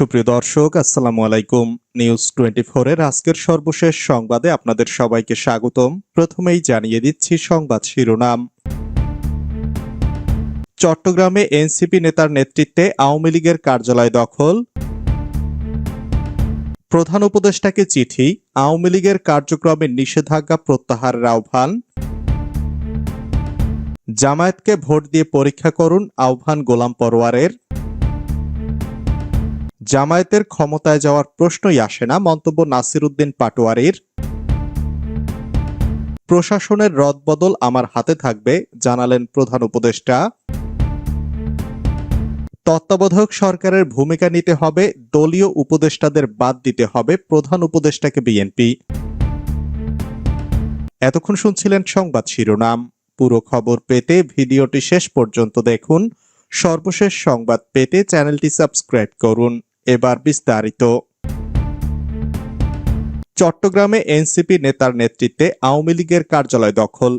সুপ্রিয় দর্শক, আসসালামু আলাইকুম। নিউজ টোয়েন্টি এর আজকের সর্বশেষ সংবাদে আপনাদের সবাইকে স্বাগতম। প্রথমেই জানিয়ে দিচ্ছি সংবাদ শিরোনাম। চট্টগ্রামে এনসিপি নেতার নেতৃত্বে আওয়ামী লীগের কার্যালয় দখল। প্রধান উপদেষ্টাকে চিঠি, আওয়ামী লীগের কার্যক্রমে নিষেধাজ্ঞা প্রত্যাহারের আহ্বান। জামায়াতকে ভোট দিয়ে পরীক্ষা করুন আহ্বান গোলাম পরোয়ারের। জামায়াতের ক্ষমতায় যাওয়ার প্রশ্নই আসে না, মন্তব্য নাসির উদ্দিন পাটোয়ারির। প্রশাসনের রদবদল আমার হাতে থাকবে, জানালেন প্রধান উপদেষ্টা। তত্ত্বাবধায়ক সরকারের ভূমিকা নিতে হবে, দলীয় উপদেষ্টাদের বাদ দিতে হবে, প্রধান উপদেষ্টাকে বিএনপি। এতক্ষণ শুনছিলেন সংবাদ শিরোনাম। পুরো খবর পেতে ভিডিওটি শেষ পর্যন্ত দেখুন। সর্বশেষ সংবাদ পেতে চ্যানেলটি সাবস্ক্রাইব করুন। এবার বিস্তারিত। চট্টগ্রামে এনসিপি নেতার নেতৃত্বে আওয়ামী লীগের কার্যালয় দখল।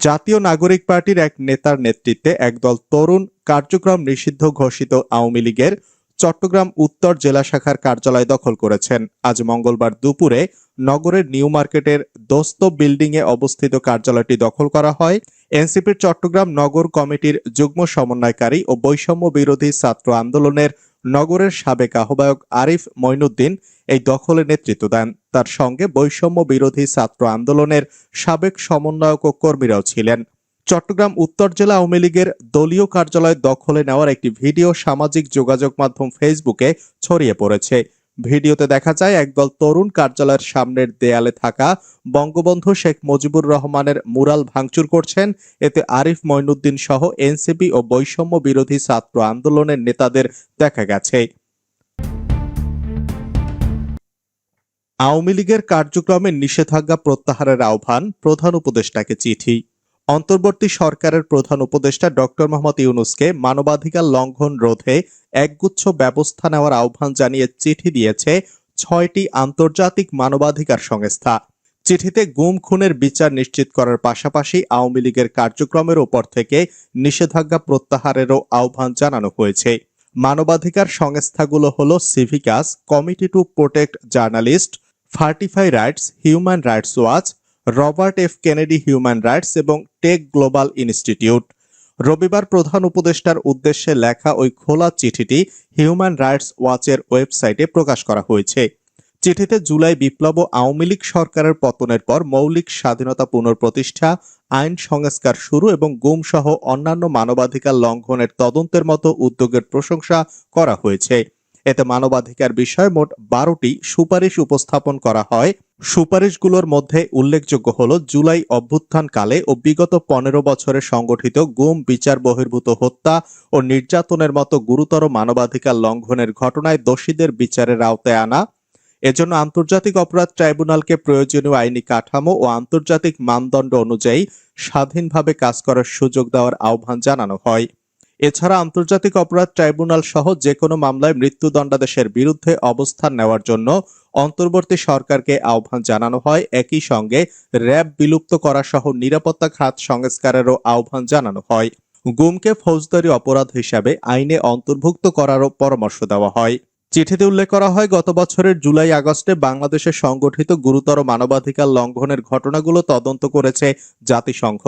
জাতীয় নাগরিক পার্টির এক নেতার নেতৃত্বে একদল তরুণ কার্যক্রম নিষিদ্ধ ঘোষিত আওয়ামী লীগের চট্টগ্রাম উত্তর জেলা শাখার কার্যালয় দখল করেছেন। আজ মঙ্গলবার দুপুরে নগরের নিউ মার্কেটের দোস্ত বিল্ডিংয়ে অবস্থিত কার্যালয়টি দখল করা হয়। এনসিপির চট্টগ্রাম নগর কমিটির যুগ্ম সমন্বয়কারী ও বৈষম্য বিরোধী ছাত্র আন্দোলনের নগরের সাবেক আহ্বায়ক আরিফ মইনুদ্দিন এই দখলে নেতৃত্ব দেন। তার সঙ্গে বৈষম্য বিরোধী ছাত্র আন্দোলনের সাবেক সমন্বয়ক ও কর্মীরাও ছিলেন। চট্টগ্রাম উত্তর জেলা আওয়ামী লীগের দলীয় কার্যালয় দখলে নেওয়ার একটি ভিডিও সামাজিক যোগাযোগ মাধ্যম ফেসবুকে ছড়িয়ে পড়েছে। ভিডিওতে দেখা যায় একদল তরুণ কার্যালয়ের সামনের দেয়ালে থাকা বঙ্গবন্ধু শেখ মুজিবুর রহমানের মুরাল ভাঙচুর করছেন। এতে আরিফ মঈনুদ্দিন সহ এনসিপি ও বৈষম্য বিরোধী ছাত্র আন্দোলনের নেতাদের দেখা গেছে। আওয়ামী লীগের কার্যক্রমে নিষেধাজ্ঞা প্রত্যাহারের আহ্বান প্রধান উপদেষ্টাকে চিঠি। অন্তর্বর্তী সরকারের প্রধান উপদেষ্টা ডক্টর মোহাম্মদ ইউনুসকে মানবাধিকার লঙ্ঘন রোধে একগুচ্ছ ব্যবস্থা নেওয়ার আহ্বান জানিয়ে চিঠি দিয়েছে ছয়টি আন্তর্জাতিক মানবাধিকার সংস্থা। চিঠিতে গুম খুনের বিচার নিশ্চিত করার পাশাপাশি আওয়ামী লীগের কার্যক্রমের ওপর থেকে নিষেধাজ্ঞা প্রত্যাহারেরও আহ্বান জানানো হয়েছে। মানবাধিকার সংস্থাগুলো হল Civicus, committee to protect journalist, fortify rights, human rights watch Robert F Kennedy human rights এবং টেক গ্লোবাল ইনস্টিটিউট। রবিবার প্রধান উপদেষ্টার উদ্দেশ্যে লেখা ওই খোলা চিঠিটি হিউম্যান রাইটস ওয়াচের ওয়েবসাইটে প্রকাশ করা হয়েছে। চিঠিতে জুলাই বিপ্লব ও আওয়ামী লীগ সরকারের পতনের পর মৌলিক স্বাধীনতা পুনঃপ্রতিষ্ঠা, আইন সংস্কার শুরু এবং গুম সহ অন্যান্য মানবাধিকার লঙ্ঘনের তদন্তের মতো উদ্যোগের প্রশংসা করা হয়েছে। এতে মানবাধিকার বিষয়ে মোট বারোটি সুপারিশ উপস্থাপন করা হয়। সুপারিশগুলোর মধ্যে উল্লেখযোগ্য হল জুলাই অভ্যুত্থানকালে ও বিগত পনেরো বছরে সংগঠিত গুম, বিচার, বহির্ভূত হত্যা ও নির্যাতনের মতো গুরুতর মানবাধিকার লঙ্ঘনের ঘটনায় দোষীদের বিচারের আওতায় আনা, এজন্য আন্তর্জাতিক অপরাধ ট্রাইব্যুনালকে প্রয়োজনীয় আইনি কাঠামো ও আন্তর্জাতিক মানদণ্ড অনুযায়ী স্বাধীনভাবে কাজ করার সুযোগ দেওয়ার আহ্বান জানানো হয়। এছাড়া আন্তর্জাতিক অপরাধ ট্রাইব্যুনাল সহ যে কোনো মামলায় মৃত্যুদণ্ডাদেশের বিরুদ্ধে অবস্থান নেওয়ার জন্য অন্তর্বর্তী সরকারকে আহ্বান জানানো হয়। একই সঙ্গে র্যাব বিলুপ্ত করা সহ নিরাপত্তা খাত সংস্কারেরও আহ্বান জানানো হয়। গুমকে ফৌজদারি অপরাধ হিসাবে আইনে অন্তর্ভুক্ত করারও পরামর্শ দেওয়া হয়। চিঠিতে উল্লেখ করা হয়, গত বছরের জুলাই আগস্টে বাংলাদেশে সংগঠিত গুরুতর মানবাধিকার লঙ্ঘনের ঘটনাগুলো তদন্ত করেছে জাতিসংঘ।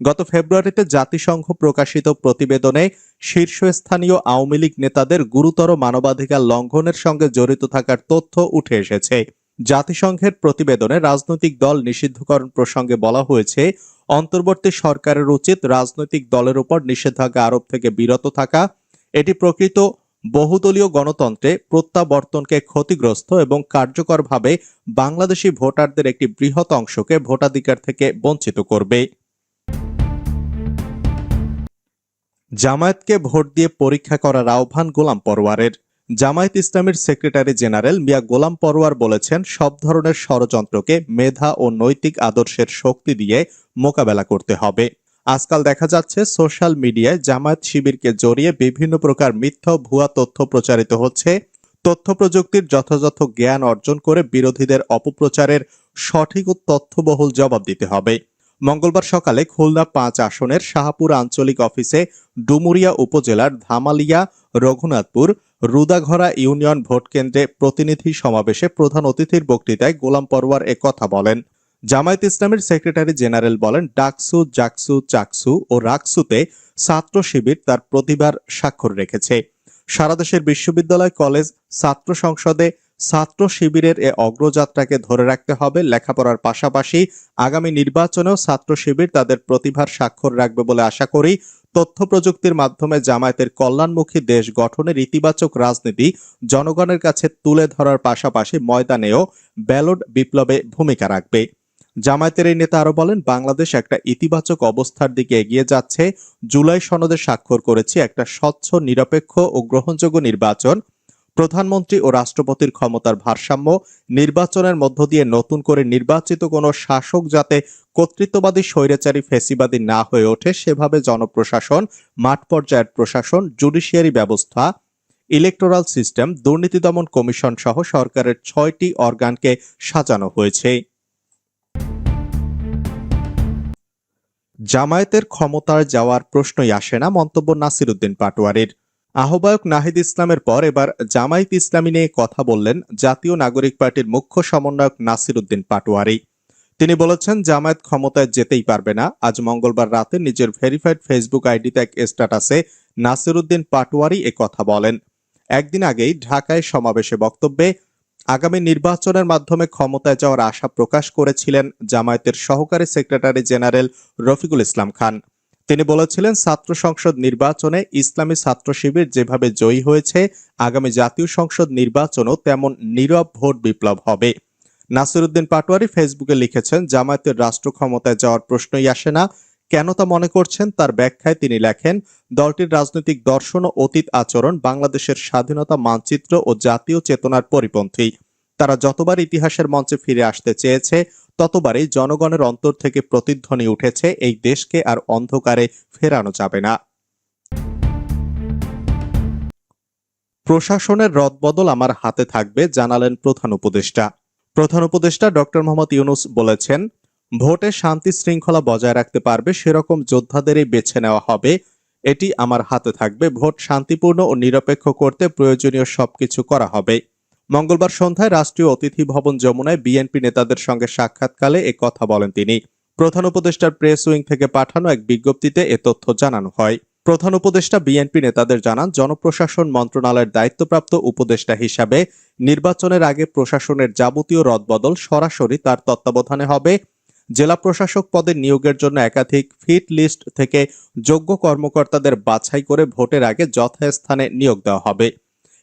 গত ফেব্রুয়ারিতে জাতিসংঘ প্রকাশিত প্রতিবেদনে শীর্ষস্থানীয় আওয়ামী লীগ নেতাদের গুরুতর মানবাধিকার লঙ্ঘনের সঙ্গে জড়িত থাকার তথ্য উঠে এসেছে। জাতিসংঘের প্রতিবেদনে রাজনৈতিক দল নিষিদ্ধকরণ প্রসঙ্গে বলা হয়েছে, অন্তর্বর্তী সরকারের উচিত রাজনৈতিক দলের উপর নিষেধাজ্ঞা আরোপ থেকে বিরত থাকা। এটি প্রকৃত বহুদলীয় গণতন্ত্রে প্রত্যাবর্তনকে ক্ষতিগ্রস্ত এবং কার্যকরভাবে বাংলাদেশি ভোটারদের একটি বৃহৎ অংশকে ভোটাধিকার থেকে বঞ্চিত করবে। জামায়াতকে ভোট দিয়ে পরীক্ষা করার আহ্বান গোলাম পরোয়ারের। জামায়াত ইসলামের সেক্রেটারি জেনারেল মিয়া গোলাম পরোয়ার বলেছেন, সব ধরনের ষড়যন্ত্রকে মেধা ও নৈতিক আদর্শের শক্তি দিয়ে মোকাবেলা করতে হবে। আজকাল দেখা যাচ্ছে, সোশ্যাল মিডিয়ায় জামায়াত শিবিরকে জড়িয়ে বিভিন্ন প্রকার মিথ্যা ভুয়া তথ্য প্রচারিত হচ্ছে। তথ্য প্রযুক্তির যথাযথ জ্ঞান অর্জন করে বিরোধীদের অপপ্রচারের সঠিক ও তথ্যবহুল জবাব দিতে হবে। মঙ্গলবার সকালে খুলনা পাঁচ আসনের শাহপুর আঞ্চলিক অফিসে ডুমুরিয়া উপজেলার ধামালিয়া, রঘুনাথপুর, রুদাঘরা ইউনিয়ন ভোট কেন্দ্রে প্রতিনিধি সমাবেশে প্রধান অতিথির বক্তৃতায় গোলাম পরওয়ার এ কথা বলেন। জামায়াত ইসলামের সেক্রেটারি জেনারেল বলেন, ডাকসু, জাকসু, চাকসু ও রাকসুতে ছাত্র শিবির তার প্রতিভার স্বাক্ষর রেখেছে। সারা দেশের বিশ্ববিদ্যালয়, কলেজ, ছাত্র সংসদে ছাত্র শিবিরের এ অগ্রযাত্রাকে ধরে রাখতে হবে। লেখাপড়ার পাশাপাশি আগামী নির্বাচনেও ছাত্র শিবির তাদের প্রতিভার স্বাক্ষর রাখবে বলে আশা করি। তথ্য প্রযুক্তির মাধ্যমে জামায়াতের কল্যাণমুখী দেশ গঠনের ইতিবাচক রাজনীতি জনগণের কাছে তুলে ধরার পাশাপাশি ময়দানেও ব্যালট বিপ্লবে ভূমিকা রাখবে। জামায়াতের এই নেতা আরও বলেন, বাংলাদেশ একটা ইতিবাচক অবস্থার দিকে এগিয়ে যাচ্ছে। জুলাই সনদে স্বাক্ষর করেছি একটা স্বচ্ছ, নিরপেক্ষ ও গ্রহণযোগ্য নির্বাচন। প্রধানমন্ত্রী ও রাষ্ট্রপতির ক্ষমতার ভারসাম্য, নির্বাচনের মধ্য দিয়ে নতুন করে নির্বাচিত কোনো শাসক যাতে কর্তৃত্ববাদী, স্বৈরাচারী, ফেসিবাদী না হয়ে ওঠে, সেভাবে জনপ্রশাসন, মাঠ পর্যায়ের প্রশাসন, জুডিশিয়ারি ব্যবস্থা, ইলেকটোরাল সিস্টেম, দুর্নীতি দমন কমিশন সহ সরকারের ছয়টি অর্গানকে সাজানো হয়েছে। জামায়াতের ক্ষমতায় যাওয়ার প্রশ্নই আসে না মন্তব্য নাসিরুদ্দিন পাটোয়ারির। আহ্বায়ক নাহিদ ইসলামের পর এবার জামায়াত ইসলামী নিয়ে কথা বললেন জাতীয় নাগরিক পার্টির মুখ্য সমন্বয়ক নাসিরুদ্দিন পাটোয়ারি। তিনি বলেছেন, জামায়াত ক্ষমতায় যেতেই পারবে না। আজ মঙ্গলবার রাতে নিজের ভেরিফাইড ফেসবুক আইডিতে এক স্ট্যাটাসে নাসিরুদ্দিন পাটোয়ারি এ কথা বলেন। একদিন আগেই ঢাকায় সমাবেশে বক্তব্যে আগামী নির্বাচনের মাধ্যমে ক্ষমতায় যাওয়ার আশা প্রকাশ করেছিলেন জামায়াতের সহকারী সেক্রেটারি জেনারেল রফিকুল ইসলাম খান। তিনি বলেছিলেন, ছাত্র সংসদ নির্বাচনে ইসলামী ছাত্র শিবির যেভাবে জয়ী হয়েছে, আগামী জাতীয় সংসদ নির্বাচনও তেমন নীরব ভোট বিপ্লব হবে। নাসিরুদ্দিন পাটোয়ারি ফেসবুকে লিখেছেন, জামায়াতের রাষ্ট্র ক্ষমতায় যাওয়ার প্রশ্নই আসে না। কেন তা মনে করছেন? তার ব্যাখ্যায় তিনি লেখেন, দলটির রাজনৈতিক দর্শন ও অতীত আচরণ বাংলাদেশের স্বাধীনতা মানচিত্র ও জাতীয় চেতনার পরিপন্থী। তারা যতবার ইতিহাসের মঞ্চে ফিরে আসতে চেয়েছে ততবারই জনগণের অন্তর থেকে প্রতিধ্বনি উঠেছে, এই দেশকে আর অন্ধকারে ফেরানো যাবে না। প্রশাসনের রদবদল আমার হাতে থাকবে, জানালেন প্রধান উপদেষ্টা। প্রধান উপদেষ্টা ডক্টর মোহাম্মদ ইউনুস বলেছেন, ভোটে শান্তি শৃঙ্খলা বজায় রাখতে পারবে, সেরকম যোদ্ধাদেরই বেছে নেওয়া হবে, এটি আমার হাতে থাকবে। ভোট শান্তিপূর্ণ ও নিরপেক্ষ করতে প্রয়োজনীয় সবকিছু করা হবে। মঙ্গলবার সন্ধ্যায় রাষ্ট্রীয় অতিথি ভবন যমুনায় বিএনপি নেতাদের সঙ্গে সাক্ষাৎকালে এ কথা বলেন তিনি। প্রধান উপদেষ্টার প্রেস উইং থেকে পাঠানো এক বিজ্ঞপ্তিতে এ তথ্য জানানো হয়। প্রধান উপদেষ্টা বিএনপি নেতাদের জানান, জনপ্রশাসন মন্ত্রণালয়ের দায়িত্বপ্রাপ্ত উপদেষ্টা হিসাবে নির্বাচনের আগে প্রশাসনের যাবতীয় রদবদল সরাসরি তার তত্ত্বাবধানে হবে। জেলা প্রশাসক পদে নিয়োগের জন্য একাধিক ফিট লিস্ট থেকে যোগ্য কর্মকর্তাদের বাছাই করে ভোটের আগে যথাস্থানে নিয়োগ দেওয়া হবে।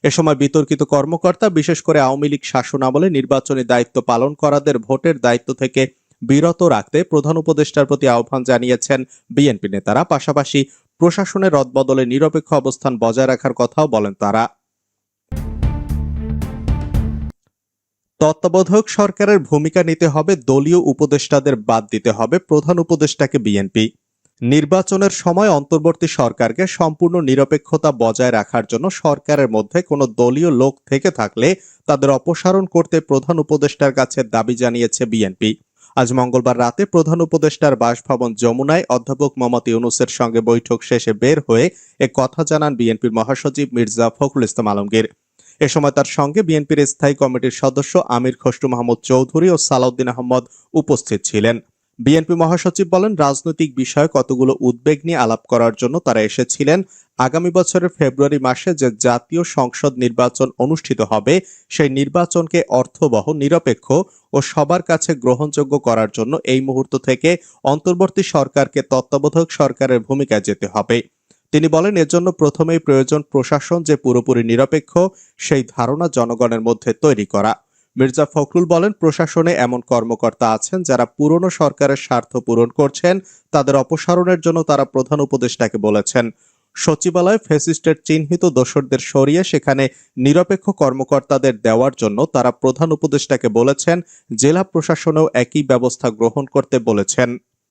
এ সময় বিতর্কিত কর্মকর্তা, বিশেষ করে আওয়ামী লীগ শাসনামলে নির্বাচনী দায়িত্ব পালন করাদের ভোটের দায়িত্ব থেকে বিরত রাখতে প্রধান উপদেষ্টার প্রতি আহ্বান জানিয়েছেন বিএনপি নেতারা। পাশাপাশি প্রশাসনের রদবদলে নিরপেক্ষ অবস্থান বজায় রাখার কথাও বলেন তারা। তত্ত্বাবধায়ক সরকারের ভূমিকা নিতে হবে, দলীয় উপদেষ্টাদের বাদ দিতে হবে, প্রধান উপদেষ্টাকে বিএনপি। নির্বাচনের সময় অন্তর্বর্তী সরকারকে সম্পূর্ণ নিরপেক্ষতা বজায় রাখার জন্য সরকারের মধ্যে কোনো দলীয় লোক থেকে থাকলে তাদের অপসারণ করতে প্রধান উপদেষ্টার কাছে দাবি জানিয়েছে বিএনপি। আজ মঙ্গলবার রাতে প্রধান উপদেষ্টার বাসভবন যমুনায় অধ্যাপক মোহাম্মদ ইউনুসের সঙ্গে বৈঠক শেষে বের হয়ে এ কথা জানান বিএনপির মহাসচিব মির্জা ফখরুল ইসলাম আলমগীর। এ সময় তার সঙ্গে বিএনপির স্থায়ী কমিটির সদস্য আমির খসরু মাহমুদ চৌধুরী ও সালাউদ্দিন আহমদ উপস্থিত ছিলেন। বিএনপি মহাসচিব বলেন, রাজনৈতিক বিষয়ে কতগুলো উদ্বেগ নিয়ে আলাপ করার জন্য তারা এসেছিলেন। আগামী বছরের ফেব্রুয়ারি মাসে যে জাতীয় সংসদ নির্বাচন অনুষ্ঠিত হবে, সেই নির্বাচনকে অর্থবহ, নিরপেক্ষ ও সবার কাছে গ্রহণযোগ্য করার জন্য এই মুহূর্ত থেকে অন্তর্বর্তী সরকারকে তত্ত্বাবধায়ক সরকারের ভূমিকায় যেতে হবে। তিনি বলেন এর জন্য প্রথমেই প্রয়োজন প্রশাসন যে পুরোপুরি নিরপেক্ষ, সেই ধারণা জনগণের মধ্যে তৈরি করা। মির্জা ফখরুল বলেন, প্রশাসনে এমন কর্মকর্তা আছেন যারা পুরনো সরকারের স্বার্থ পূরণ করছেন, তাদের অপসারণের জন্য তারা প্রধান উপদেষ্টাকে বলেছেন। সচিবালয় ফেসিস্টের চিহ্নিত দোষরদের সরিয়ে সেখানে নিরপেক্ষ কর্মকর্তাদের দেওয়ার জন্য তারা প্রধান উপদেষ্টাকে বলেছেন, জেলা প্রশাসনেও একই ব্যবস্থা গ্রহণ করতে বলেছেন।